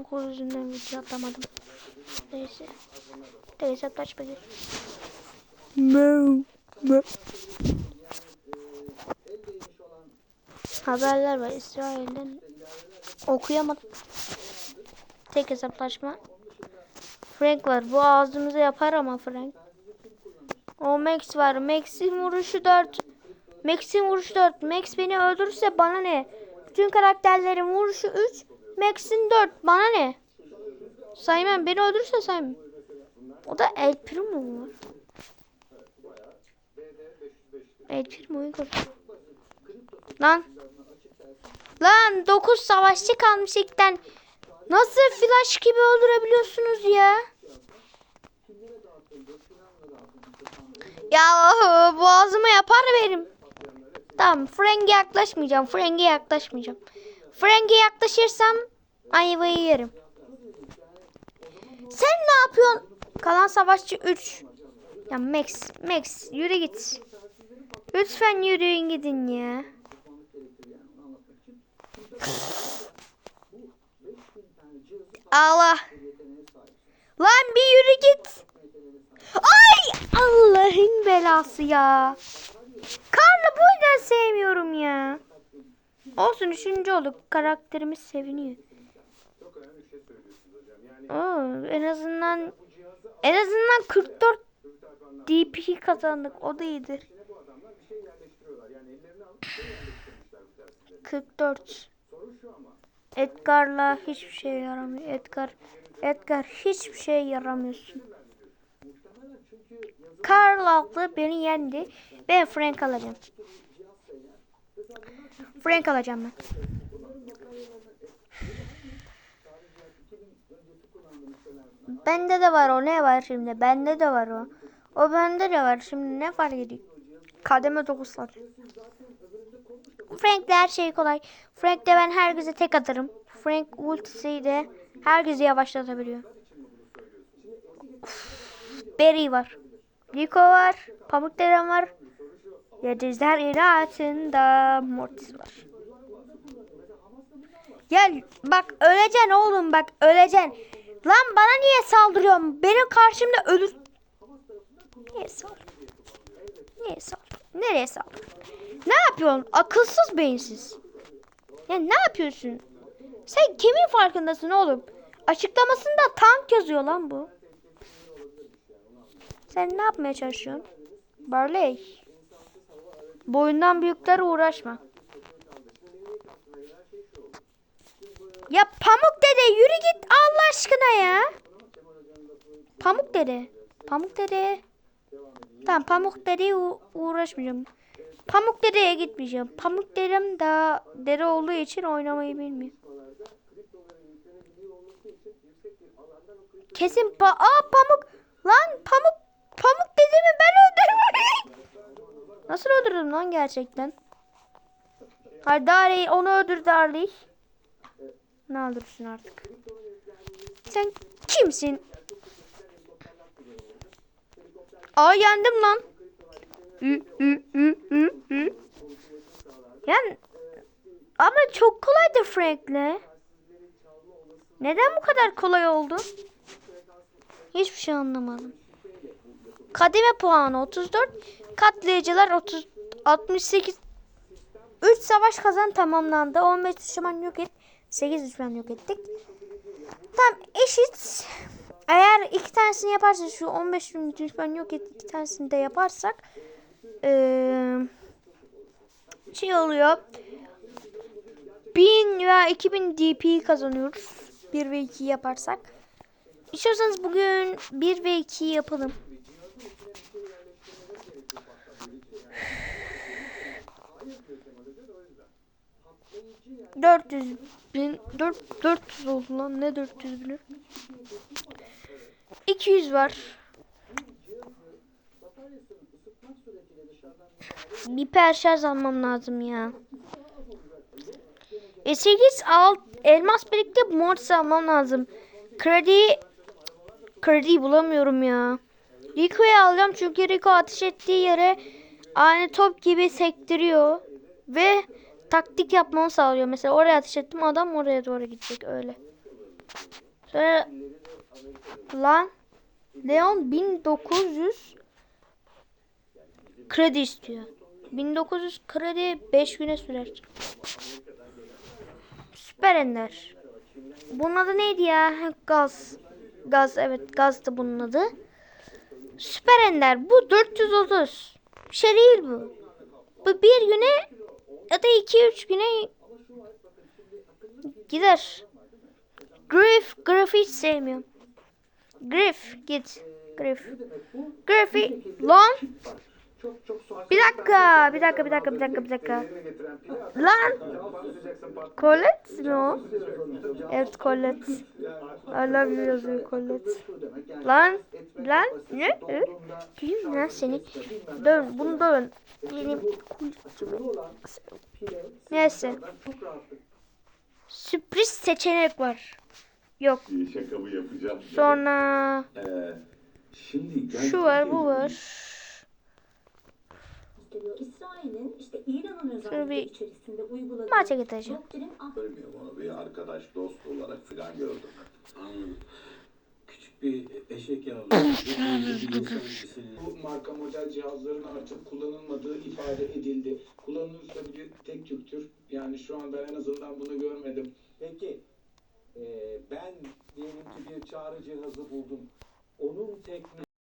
Okul yüzünden video atamadım. Neyse. Tek hesaplaşma gir. Haberler var İsrail'den. Okuyamadım. Tek hesaplaşma. Frank var. Bu ağzımıza yapar ama Frank. O Max var. Max'in vuruşu 4. Max'in vuruşu 4. Max beni öldürürse bana ne? Bütün karakterlerin vuruşu 3. Max'in 4. Bana ne? Saymam. Beni öldürürse saymam. O da El Primo var. El Primo'yu koruyor. Lan. Lan 9 savaşçı kalmış ilkten. Nasıl flash gibi öldürebiliyorsunuz ya? Ya boğazıma yapar benim. Tamam Frank'e yaklaşmayacağım. Frank'e yaklaşmayacağım. Frank'e yaklaşırsam ayvayı yerim. Sen ne yapıyorsun? Kalan savaşçı 3. Ya Max, Max yürü git. Lütfen yürüyün gidin ya. Allah. Lan bir yürü git. Ay Allah'ın belası ya. Karlı bu yüzden sevmiyorum ya. Olsun üçüncü olduk. Karakterimiz seviniyor. Oo, en azından en azından 44 DP kazandık. O da iyidir. 44. Edgar'la hiçbir şey yaramıyor. Edgar Edgar hiçbir şey yaramıyorsun. Carl abla beni yendi. Ben Frank alacağım. Frank alacağım ben. Bende de var o ne var şimdi? Bende de var o. O bende de var. Şimdi ne fark ediyor? Kademe 9 var. Frank'le her şey kolay. Frank'le ben herkese tek atarım. Frank ultisiyle herkesi yavaşlatabiliyor. Barry var. Rico var. Pamuk Dedem var. Yedizler inatında Mortis var. Gel bak öleceksin oğlum bak öleceksin. Lan bana niye saldırıyorsun? Benim karşımda ölür. Niye saldırıyorsun? Niye saldırıyorsun? Nereye saldırıyorsun? Ne yapıyorsun? Akılsız beyinsiz. Ya ne yapıyorsun? Sen kimin farkındasın oğlum? Açıklamasında tank yazıyor lan bu. Sen ne yapmaya çalışıyorsun? Barley. Boyundan büyüklere uğraşma. Ya Pamuk dede yürü git Allah aşkına ya. Pamuk dede. Pamuk dede. Tamam Pamuk dedeye uğraşmayacağım. Pamuk dedeye gitmeyeceğim. Pamuk dedem daha dede olduğu için oynamayı bilmiyor. Kesin pa Aa Pamuk. Lan Pamuk. Pamuk dedemi ben öldürdüm. Öldürdüm lan gerçekten? Hadi Darey onu öldür Darley. Ne öldürsün artık. Sen kimsin? Aa yendim lan. Yani ama çok kolaydı Frank'le. Neden bu kadar kolay oldu? Hiçbir şey anlamadım. Kademe puanı 34. Katlayıcılar 30 68. 3 savaş kazan tamamlandı. 15 düşman yok et. 8 düşman yok ettik. Tam eşit. Eğer iki tanesini yaparsak şu 15 düşman yok et iki tanesini de yaparsak eee, şey oluyor. 1000 veya 2000 DP kazanıyoruz. 1 ve 2 yaparsak. İstiyorsanız bugün 1 ve 2 yapalım. Dört yüz bin, dört, dört yüz oldu lan. Ne dört yüz bin? 200 var. Bir perşarj almam lazım ya. E 8 alt elmas birlikte mortis almam lazım. Kredi kredi bulamıyorum ya. Rico'yu alacağım çünkü Rico ateş ettiği yere aynı top gibi sektiriyor ve taktik yapmamı sağlıyor. Mesela oraya ateş ettim adam oraya doğru gidecek öyle. Sonra lan Leon 1900 kredi istiyor. 1900 kredi 5 güne sürer. Süper Ender. Bunun adı neydi ya? Gaz. Gaz evet gazdı bunun adı. Süper Ender bu 430. Bir şey değil bu. Bu bir güne ya da 2-3 güne gider. Griff, Griff'i hiç sevmiyorum. Griff git. Griff. Griff'i lan Çok çok sual. bir dakika bir dakika bir dakika bir dakika bir dakika. Lan Colette mi o? Evet Colette. I love you yazıyor Colette. Lan lan ne? Hı? Kim lan seni? Dön bunu dön. Benim Neyse. Çok rahatlık. Sürpriz seçenek var. Yok. Bir şakamı yapacağım. Sonra Ee, şimdi şu var bu var. İşte diyor İsrail'in işte İran'ın özellikle bir içerisinde uyguladığı maça gideceğim. doktrin Bilmiyorum onu bir arkadaş dost olarak falan gördüm. Anladım. Küçük bir eşek yavrusu. bir. Bu marka model cihazların artık kullanılmadığı ifade edildi. Kullanılırsa bile tek tüktür. Yani şu an ben en azından bunu görmedim. Peki eee, ben diyelim ki bir çağrı cihazı buldum. Onun teknik